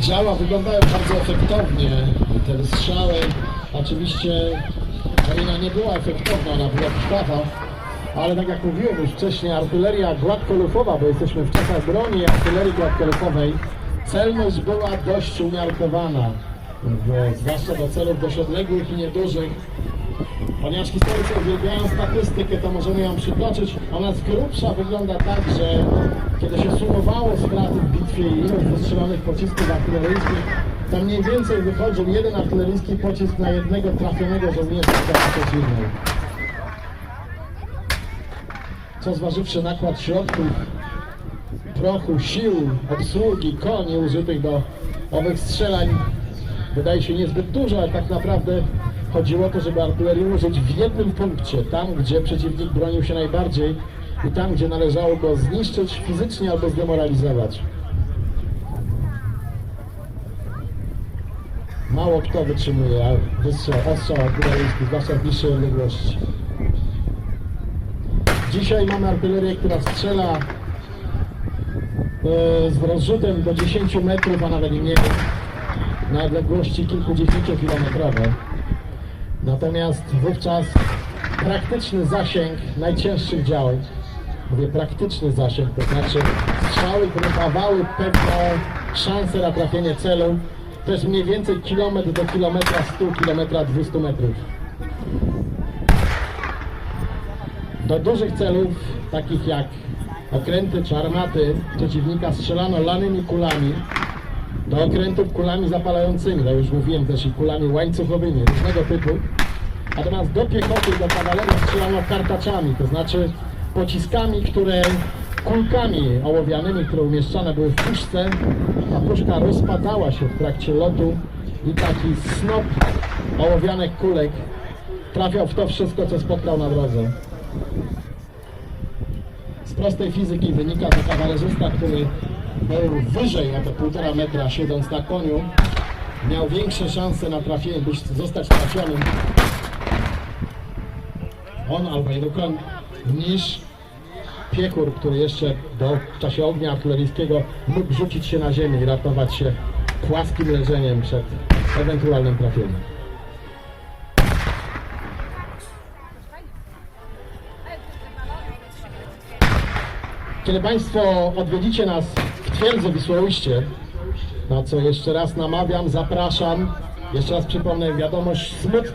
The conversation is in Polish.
działa, wyglądają bardzo efektownie te wystrzały. Oczywiście wojna nie była efektowna, ona była krwawa, ale tak jak mówiłem już wcześniej, artyleria gładkolufowa, bo jesteśmy w czasach broni artylerii gładkolufowej, celność była dość umiarkowana, zwłaszcza do celów dość odległych i niedużych. Ponieważ historycy uwielbiają statystykę, to możemy ją przytoczyć. Ona z grubsza wygląda tak, że kiedy się sumowało straty i ilość wystrzelonych pocisków artyleryjskich, to mniej więcej wychodził jeden artyleryjski pocisk na jednego trafionego żołnierza w przeciwnej. Co zważywszy nakład środków, prochu, sił, obsługi, koni użytych do owych strzelań, wydaje się niezbyt dużo, ale tak naprawdę chodziło o to, żeby artylerię użyć w jednym punkcie, tam gdzie przeciwnik bronił się najbardziej i tam gdzie należało go zniszczyć fizycznie albo zdemoralizować. Mało kto wytrzymuje wystrzał, ostrzał artyleryjski, zwłaszcza w bliższej odległości. Dzisiaj mamy artylerię, która strzela e, z rozrzutem do 10 metrów, a nawet mniej na odległości kilkudziesięciokilometrowe. Natomiast wówczas praktyczny zasięg najcięższych działań, mówię praktyczny zasięg, to znaczy strzały, które pewną szansę na trafienie celu, to jest mniej więcej kilometr do kilometra 100, kilometra 200 metrów. Do dużych celów, takich jak okręty czy armaty przeciwnika, strzelano lanymi kulami, do okrętów kulami zapalającymi, to już mówiłem też i kulami łańcuchowymi, różnego typu. Natomiast do piechoty, do kawalerii strzelano kartaczami, to znaczy pociskami, które kulkami ołowianymi, które umieszczane były w puszce, ta puszka rozpadała się w trakcie lotu i taki snop ołowianych kulek trafiał w to wszystko, co spotkał na drodze. Z prostej fizyki wynika, że kawalerzysta, który był wyżej o te półtora metra siedząc na koniu, miał większe szanse na trafienie, by zostać trafionym on albo jego koń niż piechur, który jeszcze do, w czasie ognia artyleryjskiego mógł rzucić się na ziemię i ratować się płaskim leżeniem przed ewentualnym trafieniem. Kiedy Państwo odwiedzicie nas w twierdzy Wisłoujście, na co jeszcze raz namawiam, zapraszam, jeszcze raz przypomnę wiadomość smutną.